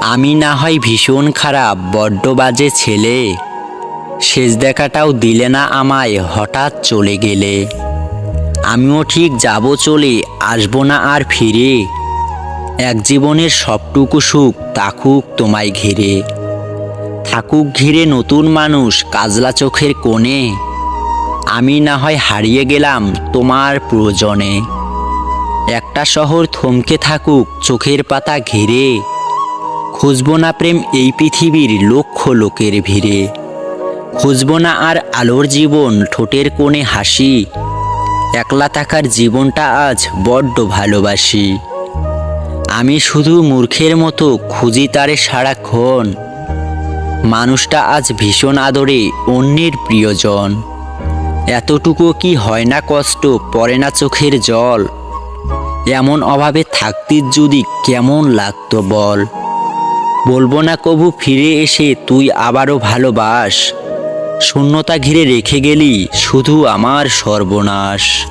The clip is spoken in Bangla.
আমি না হয় ভীষণ খারাপ, বড্ড বাজে ছেলে। শেষ দেখাটাও দিলে না আমায়, হঠাৎ চলে গেলে। আমিও ঠিক যাব চলে, আসব না আর ফিরে। এক জীবনের সবটুকু সুখ তাকুক তোমায় ঘিরে। থাকুক ঘিরে নতুন মানুষ কাজলা চোখের কোণে। আমি না হয় হারিয়ে গেলাম তোমার প্রয়োজনে। একটা শহর থমকে থাকুক চোখের পাতা ঘিরে। খুঁজবো না প্রেম এই পৃথিবীর লক্ষ লোকের ভিড়ে। খুঁজবো না আর আলোর জীবন, ঠোঁটের কোণে হাসি। একলা থাকার জীবনটা আজ বড্ড ভালোবাসি। আমি শুধু মূর্খের মতো খুঁজি তারে সারাক্ষণ। মানুষটা আজ ভীষণ আদরে অন্যের প্রিয়জন। এতটুকু কি হয় না কষ্ট, পড়ে না চোখের জল? এমন অভাবে থাকতি যদি কেমন লাগতো বল? বলব না কবু ফিরে এসে তুই আবারও ভালোবাস। শূন্যতা ঘিরে রেখে গেলি শুধু আমার সর্বনাশ।